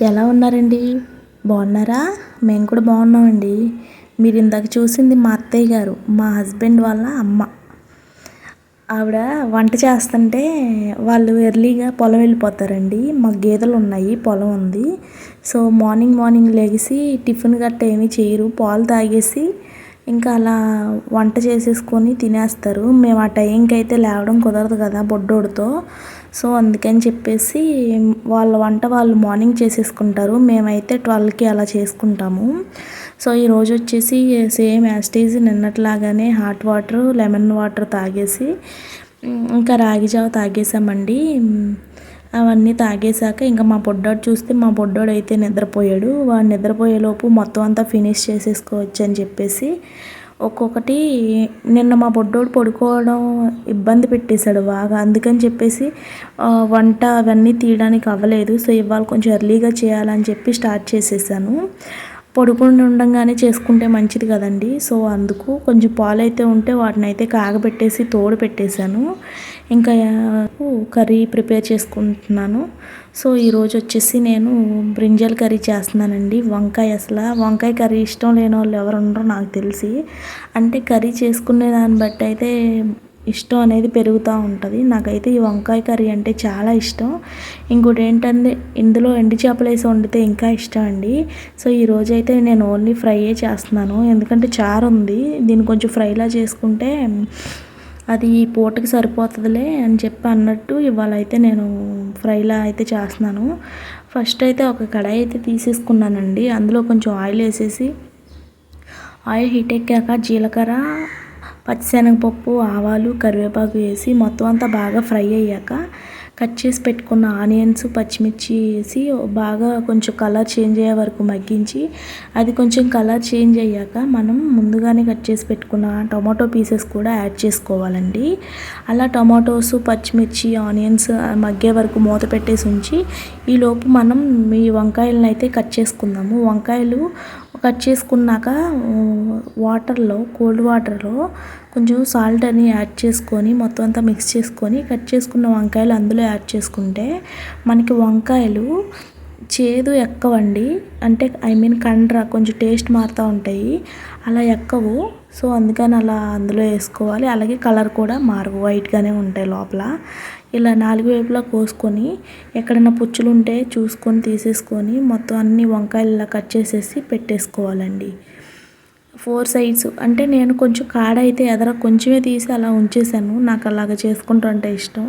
ఎలా ఉన్నారండి? బాగున్నారా? మేము కూడా బాగున్నామండి. మీరు ఇందాక చూసింది మా అత్తయ్య గారు మా హస్బెండ్ వాళ్ళ అమ్మ. ఆవిడ వంట చేస్తుంటే వాళ్ళు ఎర్లీగా పొలం వెళ్ళిపోతారండి. మాకు గేదెలు ఉన్నాయి పొలం ఉంది. సో మార్నింగ్ మార్నింగ్ లేగేసి టిఫిన్ గట్ట ఏమీ చేయరు. పాలు తాగేసి ఇంకా అలా వంట చేసేసుకొని తినేస్తారు. మేము ఆ టైంకి అయితే లేవడం కుదరదు కదా బొడ్డోడితో. సో అందుకని చెప్పేసి వాళ్ళ వంట వాళ్ళు మార్నింగ్ చేసేసుకుంటారు. మేమైతే ట్వెల్వ్కి అలా చేసుకుంటాము. సో ఈరోజు వచ్చేసి సేమ్ యాస్టీజ్ నిన్నట్లాగానే హాట్ వాటర్ లెమన్ వాటర్ తాగేసి ఇంకా రాగి జావ తాగేసామండి. అవన్నీ తాగేశాక ఇంకా మా పొడ్డాడు చూస్తే మా పొడ్డాడు అయితే నిద్రపోయాడు. వాడు నిద్రపోయేలోపు మొత్తం అంతా ఫినిష్ చేసేసుకోవచ్చు అని చెప్పేసి ఒక్కొక్కటి నిన్న మా బొడ్డోడు పడుకోవడం ఇబ్బంది పెట్టేశాడు బాగా. అందుకని చెప్పేసి వంట అవన్నీ తీయడానికి అవ్వలేదు. సో ఇవాళ కొంచెం ఎర్లీగా చేయాలని చెప్పి స్టార్ట్ చేసేసాను. పడుకుని ఉండగానే చేసుకుంటే మంచిది కదండి. సో అందుకు కొంచెం పాలు అయితే ఉంటే వాటిని అయితే కాగబెట్టేసి తోడు పెట్టేశాను. ఇంకా కర్రీ ప్రిపేర్ చేసుకుంటున్నాను. సో ఈరోజు వచ్చేసి నేను బ్రింజల్ కర్రీ చేస్తున్నానండి. వంకాయ అసలు. వంకాయ కర్రీ ఇష్టం లేని వాళ్ళు ఎవరు ఉండరో నాకు తెలిసి. అంటే కర్రీ చేసుకునే దాన్ని బట్టి అయితే ఇష్టం అనేది పెరుగుతూ ఉంటుంది. నాకైతే ఈ వంకాయ కర్రీ అంటే చాలా ఇష్టం. ఇంకోటి ఏంటంటే ఇందులో ఎండు చేపలు వేసి వండితే ఇంకా ఇష్టం అండి. సో ఈరోజు అయితే నేను ఓన్లీ ఫ్రైయే చేస్తున్నాను. ఎందుకంటే చారు ఉంది. దీన్ని కొంచెం ఫ్రైలా చేసుకుంటే అది ఈ పూటకి సరిపోతుందిలే అని చెప్పి అన్నట్టు ఇవాళ అయితే నేను ఫ్రైలా అయితే చేస్తున్నాను. ఫస్ట్ అయితే ఒక కడాయి అయితే తీసేసుకున్నానండి. అందులో కొంచెం ఆయిల్ వేసేసి ఆయిల్ హీట్ ఎక్కాక జీలకర్ర పచ్చిశనగపప్పు ఆవాలు కరివేపాకు వేసి మొత్తం అంతా బాగా ఫ్రై అయ్యాక కట్ చేసి పెట్టుకున్న ఆనియన్స్ పచ్చిమిర్చి వేసి బాగా కొంచెం కలర్ చేంజ్ అయ్యే వరకు మగ్గించి అది కొంచెం కలర్ చేంజ్ అయ్యాక మనం ముందుగానే కట్ చేసి పెట్టుకున్న టొమాటో పీసెస్ కూడా యాడ్ చేసుకోవాలండి. అలా టొమాటోస్ పచ్చిమిర్చి ఆనియన్స్ మగ్గే వరకు మూత పెట్టేసి ఉంచి ఈలోపు మనం ఈ వంకాయలను అయితే కట్ చేసుకుందాము. వంకాయలు కట్ చేసుకున్నాక వాటర్లో కోల్డ్ వాటర్లో కొంచెం సాల్ట్ అని యాడ్ చేసుకొని మొత్తం అంతా మిక్స్ చేసుకొని కట్ చేసుకున్న వంకాయలు అందులో యాడ్ చేసుకుంటే మనకి వంకాయలు చేదు ఎక్కవండి. అంటే ఐ మీన్ కండ్ర కొంచెం టేస్ట్ మారుతూ ఉంటాయి. అలా ఎక్కవు. సో అందుకని అలా అందులో వేసుకోవాలి. అలాగే కలర్ కూడా మారవు. వైట్గానే ఉంటాయి లోపల. ఇలా నాలుగు వైపులా కోసుకొని ఎక్కడైనా పుచ్చులు ఉంటే చూసుకొని తీసేసుకొని మొత్తం అన్ని వంకాయలు ఇలా కట్ చేసేసి పెట్టేసుకోవాలండి. ఫోర్ సైడ్స్ అంటే నేను కొంచెం కాడ అయితే ఎదర కొంచెమే తీసి అలా ఉంచేసాను. నాకు అలాగ చేసుకుంటుంటే ఇష్టం.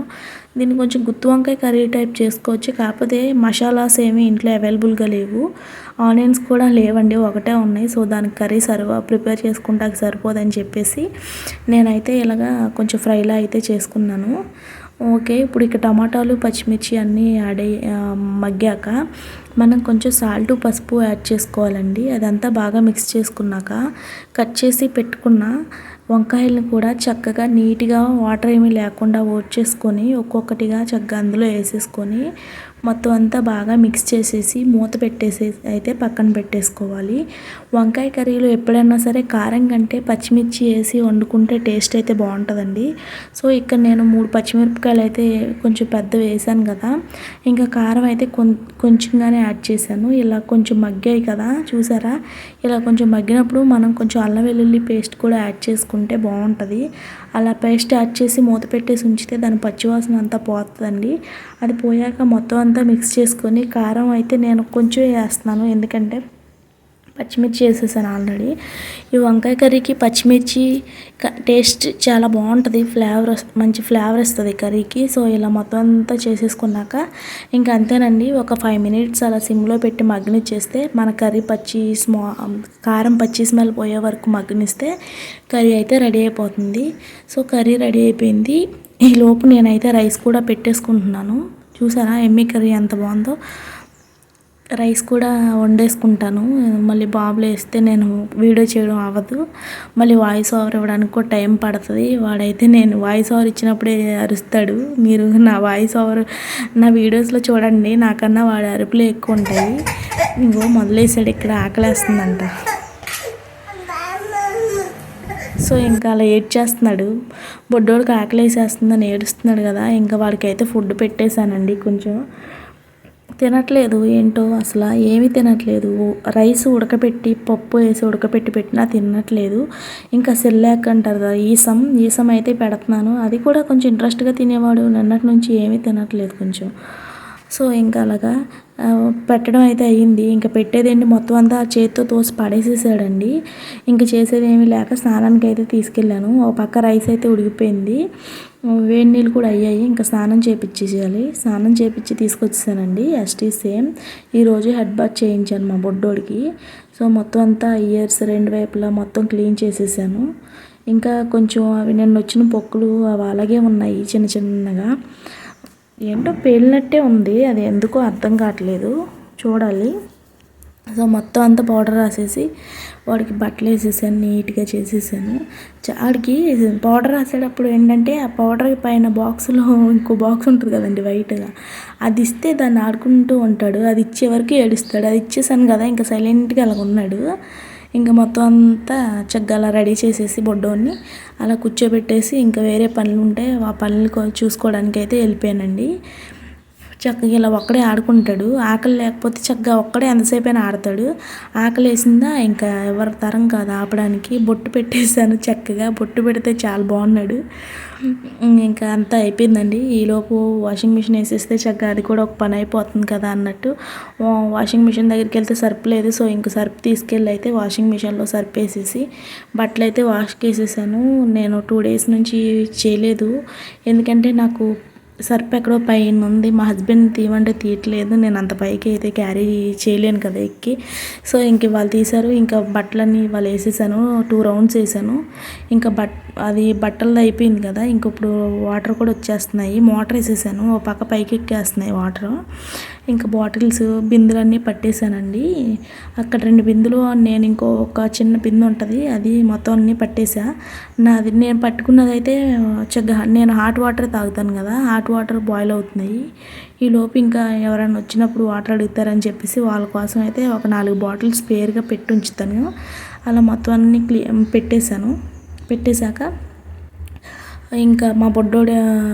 దీన్ని కొంచెం గుత్తి వంకాయ కర్రీ టైప్ చేసుకోవచ్చు. కాకపోతే మసాలాస్ ఏమీ ఇంట్లో అవైలబుల్గా లేవు. ఆనియన్స్ కూడా లేవండి ఒకటే ఉన్నాయి. సో దానికి కర్రీ సర్వ ప్రిపేర్ చేసుకుంటాకి సరిపోదని చెప్పేసి నేనైతే ఇలాగా కొంచెం ఫ్రైలా అయితే చేసుకున్నాను. ఓకే ఇప్పుడు ఇక టమాటాలు పచ్చిమిర్చి అన్నీ యాడ్ అయ్యి మగ్గాక మనం కొంచెం సాల్ట్ పసుపు యాడ్ చేసుకోవాలండి. అదంతా బాగా మిక్స్ చేసుకున్నాక కట్ చేసి పెట్టుకున్న వంకాయలను కూడా చక్కగా నీట్గా వాటర్ ఏమీ లేకుండా ఓట్ చేసుకొని ఒక్కొక్కటిగా చక్కగా అందులో వేసేసుకొని మొత్తం అంతా బాగా మిక్స్ చేసేసి మూత పెట్టేసి అయితే పక్కన పెట్టేసుకోవాలి. వంకాయ కర్రీలో ఎప్పుడైనా సరే కారం కంటే పచ్చిమిర్చి వేసి వండుకుంటే టేస్ట్ అయితే బాగుంటుందండి. సో ఇక్కడ నేను మూడు పచ్చిమిరపకాయలు అయితే కొంచెం పెద్ద వేసాను కదా. ఇంకా కారం అయితే కొంచెంగానే యాడ్ చేశాను. ఇలా కొంచెం మగ్గాయి కదా చూసారా? ఇలా కొంచెం మగ్గినప్పుడు మనం కొంచెం అల్లం వెల్లుల్లి పేస్ట్ కూడా యాడ్ చేసుకుంటే బాగుంటుంది. అలా పేస్ట్ యాడ్ చేసి మూత పెట్టేసి ఉంచితే దాని పచ్చివాసన అంతా పోతుందండి. అది పోయాక మొత్తం అంతా మిక్స్ చేసుకొని కారం అయితే నేను కొంచెం వేస్తున్నాను. ఎందుకంటే పచ్చిమిర్చి వేసేసాను ఆల్రెడీ ఈ వంకాయ కర్రీకి పచ్చిమిర్చి టేస్ట్ చాలా బాగుంటుంది. ఫ్లేవర్ మంచి ఫ్లేవర్ వస్తుంది కర్రీకి. సో ఇలా మొత్తం అంతా చేసేసుకున్నాక ఇంకా అంతేనండి ఒక ఫైవ్ మినిట్స్ అలా సిమ్లో పెట్టి మగ్గనిచ్చేస్తే మన కర్రీ పచ్చి స్మా um, కారం పచ్చి స్మెల్ పోయే వరకు మగ్గనిస్తే కర్రీ అయితే రెడీ అయిపోతుంది. సో కర్రీ రెడీ అయిపోయింది. ఈ లోపు నేనైతే రైస్ కూడా పెట్టేసుకుంటున్నాను. చూసారా? ఎమ్మి కర్రీ ఎంత బాగుందో. రైస్ కూడా వండేసుకుంటాను. మళ్ళీ బాబులు వేస్తే నేను వీడియో చేయడం అవ్వదు. మళ్ళీ వాయిస్ ఓవర్ ఇవ్వడానికి కూడా టైం పడుతుంది. వాడైతే నేను వాయిస్ ఓవర్ ఇచ్చినప్పుడే అరుస్తాడు. మీరు నా వాయిస్ ఓవర్ నా వీడియోస్లో చూడండి. నాకన్నా వాడి అరుపులు ఎక్కువ ఉంటాయి. ఇంకో మొదలేసాడు. ఇక్కడ ఆకలేస్తుందంట. సో ఇంకా అలా ఏడ్ చేస్తున్నాడు బొడ్డోడికి ఆకలి వేసేస్తుందని ఏడుస్తున్నాడు కదా ఇంకా వాడికి అయితే ఫుడ్ పెట్టేశానండి కొంచెం. తినట్లేదు ఏంటో అసలు ఏమీ తినట్లేదు. రైస్ ఉడకపెట్టి పప్పు వేసి ఉడకపెట్టి పెట్టినా తినట్లేదు. ఇంకా సెల్లాక్ అంటారు కదా ఈసం ఈసం అయితే పెడుతున్నాను. అది కూడా కొంచెం ఇంట్రెస్ట్గా తినేవాడు నిన్నటి నుంచి ఏమీ తినట్లేదు కొంచెం. సో ఇంకా అలాగా పెట్టడం అయితే అయ్యింది. ఇంకా పెట్టేదేంటి మొత్తం అంతా చేతితో తోసి పడేసేసాడండి. ఇంకా చేసేది ఏమీ లేక స్నానానికి అయితే తీసుకెళ్ళాను. ఒక పక్క రైస్ అయితే ఉడికిపోయింది. వేడి నీళ్ళు కూడా అయ్యాయి. ఇంకా స్నానం చేయించేసేయాలి స్నానం చేయించి తీసుకొచ్చేసానండి. ఎస్టీ సేమ్. ఈరోజు హెడ్ బాత్ చేయించాను మా బొడ్డోడికి. సో మొత్తం అంతా ఇయర్స్ రెండు వైపులా మొత్తం క్లీన్ చేసేసాను. ఇంకా కొంచెం అవి నిన్న వచ్చిన పొక్కులు అవి అలాగే ఉన్నాయి చిన్న చిన్నగా. ఏంటో పేలినట్టే ఉంది. అది ఎందుకో అర్థం కావట్లేదు. చూడాలి. సో మొత్తం అంతా పౌడర్ రాసేసి వాడికి బట్టలు వేసేసాను నీట్గా చేసేసాను. వాడికి పౌడర్ రాసేటప్పుడు ఏంటంటే ఆ పౌడర్ పైన బాక్స్లో ఇంకో బాక్స్ ఉంటుంది కదండి వైట్గా అది ఇస్తే దాన్ని ఆడుకుంటూ ఉంటాడు. అది ఇచ్చే వరకు ఏడుస్తాడు. అది ఇచ్చేసాను కదా ఇంకా సైలెంట్గా అలా ఉన్నాడు ఇంకా మొత్తం అంతా చక్కగా అలా రెడీ చేసేసి బొడ్డోని అలా కూర్చోబెట్టేసి ఇంకా వేరే పనులు ఉంటే ఆ పనులు చూసుకోవడానికి అయితే వెళ్ళిపోయానండి. చక్కగా ఇలా ఒక్కడే ఆడుకుంటాడు. ఆకలి లేకపోతే చక్కగా ఒక్కడే ఎంతసేపు అయినా ఆడతాడు. ఆకలి వేసిందా ఇంకా ఎవరి తరం కాదు ఆపడానికి. బొట్టు పెట్టేశాను చక్కగా. బొట్టు పెడితే చాలా బాగున్నాడు. ఇంకా అంతా అయిపోయిందండి. ఈలోపు వాషింగ్ మిషన్ వేసేస్తే చక్కగా అది కూడా ఒక పని అయిపోతుంది కదా అన్నట్టు. వాషింగ్ మిషన్ దగ్గరికి వెళ్తే సర్ప్ లేదు. సో ఇంక సర్ప్ తీసుకెళ్ళి అయితే వాషింగ్ మిషన్లో సర్ప్ వేసేసి బట్టలు అయితే వాష్కి వేసేసాను. నేను టూ డేస్ నుంచి చేయలేదు. ఎందుకంటే నాకు సర్ప్ ఎక్కడో పైన ఉంది మా హస్బెండ్ తీయమంటే తీయట్లేదు. నేను అంత పైకి అయితే క్యారీ చేయలేను కదా ఎక్కి. సో ఇంక వాళ్ళు తీశారు. ఇంకా బట్టలన్నీ వాళ్ళు వేసేసాను. టూ రౌండ్స్ వేసాను. ఇంకా బట్ అది బట్టలు అయిపోయింది కదా. ఇంక ఇప్పుడు వాటర్ కూడా వచ్చేస్తున్నాయి. మోటార్ వేసేసాను. ఓ పక్క పైకి ఎక్కేస్తున్నాయి వాటర్ ఇంకా బాటిల్స్ బిందులన్నీ పట్టేశానండి. అక్కడ రెండు బిందులు నేను ఇంకో ఒక చిన్న బిందు ఉంటుంది అది మొత్తం అన్నీ పట్టేసా నాది నేను పట్టుకున్నది అయితే చక్కగా నేను హాట్ వాటర్ తాగుతాను కదా హాట్ వాటర్ బాయిల్ అవుతున్నాయి. ఈ లోపు ఇంకా ఎవరైనా వచ్చినప్పుడు వాటర్ అడుగుతారని చెప్పేసి వాళ్ళ కోసం అయితే ఒక నాలుగు బాటిల్స్ స్పేర్గా పెట్టి ఉంచుతాను. అలా మొత్తం అన్నీ క్లీ పెట్టేశాను. పెట్టేశాక ఇంకా మా బొడ్డోడు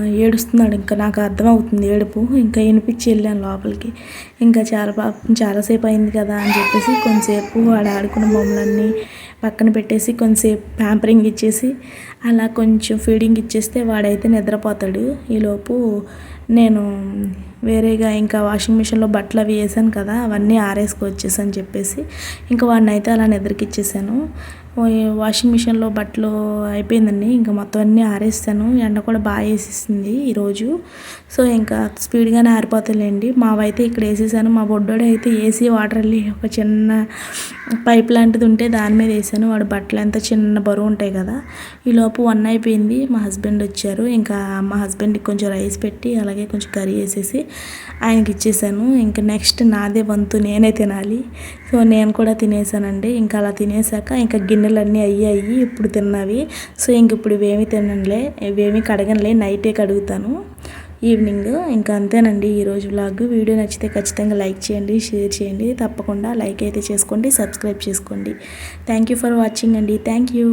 ఏడుస్తున్నాడు. ఇంకా నాకు అర్థమవుతుంది ఏడుపు. ఇంకా వినిపించి వెళ్ళాను లోపలికి. ఇంకా చాలా పాపం చాలాసేపు అయింది కదా అని చెప్పేసి కొంతసేపు వాడు ఆడుకున్న బొమ్మలన్నీ పక్కన పెట్టేసి కొంతసేపు ప్యాంపరింగ్ ఇచ్చేసి అలా కొంచెం ఫీడింగ్ ఇచ్చేస్తే వాడైతే నిద్రపోతాడు. ఈలోపు నేను వేరేగా ఇంకా వాషింగ్ మిషన్లో బట్టలు అవి వేసాను కదా అవన్నీ ఆరేసుకొచ్చేసని చెప్పేసి ఇంకా వాడిని అయితే అలా నిద్రకిచ్చేసాను వాషింగ్ మిషన్లో బట్టలు అయిపోయిందండి ఇంకా మొత్తం అన్నీ ఆరేస్తాను ఎండ కూడా బాగా వేసేసింది ఈరోజు. సో ఇంకా స్పీడ్గానే ఆరిపోతాయిలేండి. మావైతే ఇక్కడ వేసేసాను మా బొడ్డోడు అయితే ఏసీ వాటర్ వెళ్ళి ఒక చిన్న పైప్ లాంటిది ఉంటే దాని మీద వేసాను. వాడు బట్టలు ఎంత చిన్న బరువు ఉంటాయి కదా ఈలోపు వన్ అయిపోయింది. మా హస్బెండ్ వచ్చారు ఇంకా మా హస్బెండ్కి కొంచెం రైస్ పెట్టి అలాగే కొంచెం కర్రీ వేసేసి ఆయనకి ఇచ్చేసాను. ఇంకా నెక్స్ట్ నాదే వంతు నేనే తినాలి. సో నేను కూడా తినేసానండి. ఇంకా అలా తినేసాక ఇంకా గిన్నెలన్నీ అయ్యాయి. ఇప్పుడు తిన్నవి. సో ఇంక ఇప్పుడు ఇవేమి తినలే ఇవేమి కడగనులే. నైటే కడుగుతాను. ఈవినింగ్ ఇంకా అంతేనండి ఈరోజు వ్లాగ్ వీడియో నచ్చితే ఖచ్చితంగా లైక్ చేయండి షేర్ చేయండి. తప్పకుండా లైక్ అయితే చేసుకోండి సబ్స్క్రైబ్ చేసుకోండి. థ్యాంక్ యూ ఫర్ వాచింగ్ అండి. Thank you